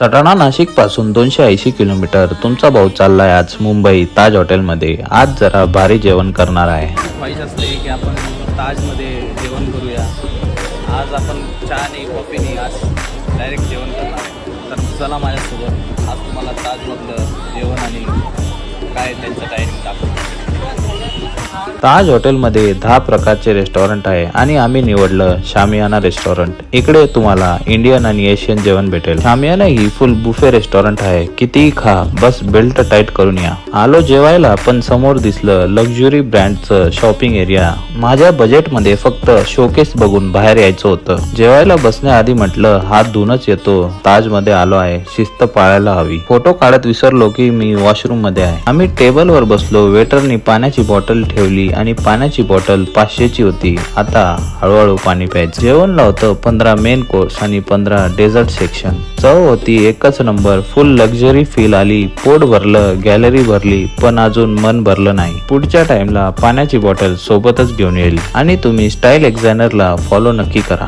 सटाणा नाशिकपासून दोनशे ऐंशी किलोमीटर. तुमचा भाऊ चाललाय आज मुंबई ताज हॉटेलमध्ये. आज जरा भारी जेवण करणार आहे. ख्वाहिश असते की आपण ताजमध्ये जेवण करूया. आज आपण चहा नाही कॉफी नाही आज डायरेक्ट जेवण करणार तर चला माझ्यासोबत. आज तुम्हाला ताजमधलं जेवण आणि काय त्यांचं टायमिंग ताज हॉटेलमध्ये दहा प्रकारचे रेस्टॉरंट आहे आणि आम्ही निवडलं शामियाना रेस्टॉरंट. इकडे तुम्हाला इंडियन आणि एशियन जेवण भेटेल. शामियाना ही फुल बुफे रेस्टॉरंट आहे. कितीही खा बस बेल्ट टाईट करून या. आलो जेवायला पण समोर दिसलं लक्झुरी ब्रँडचं शॉपिंग एरिया. माझ्या बजेटमध्ये फक्त शोकेस बघून बाहेर यायचं होतं. जेवायला बसण्याआधी म्हटलं हात धुवूनच येतो. ताजमध्ये आलो आहे. शिस्त पाळायला हवी. फोटो काढत विसरलो की मी वॉशरूममध्ये आहे. आम्ही टेबलवर बसलो वेटरनी पाण्याची बॉटल ठेवली आणि पाण्याची बॉटल पाचशेची होती. आता हळूहळू पाणी प्यायचं. जेवण लावतं पंधरा मेन कोर्स आणि पंधरा डेझर्ट सेक्शन चव होती एकच नंबर फुल लक्झरी फील आली. पोट भरलं गॅलरी भरली पण अजून मन भरलं नाही. पुढच्या टाइमला पाण्याची बॉटल सोबतच घेऊन येईल. आणि तुम्ही स्टाईल एक्झायनरला फॉलो नक्की करा.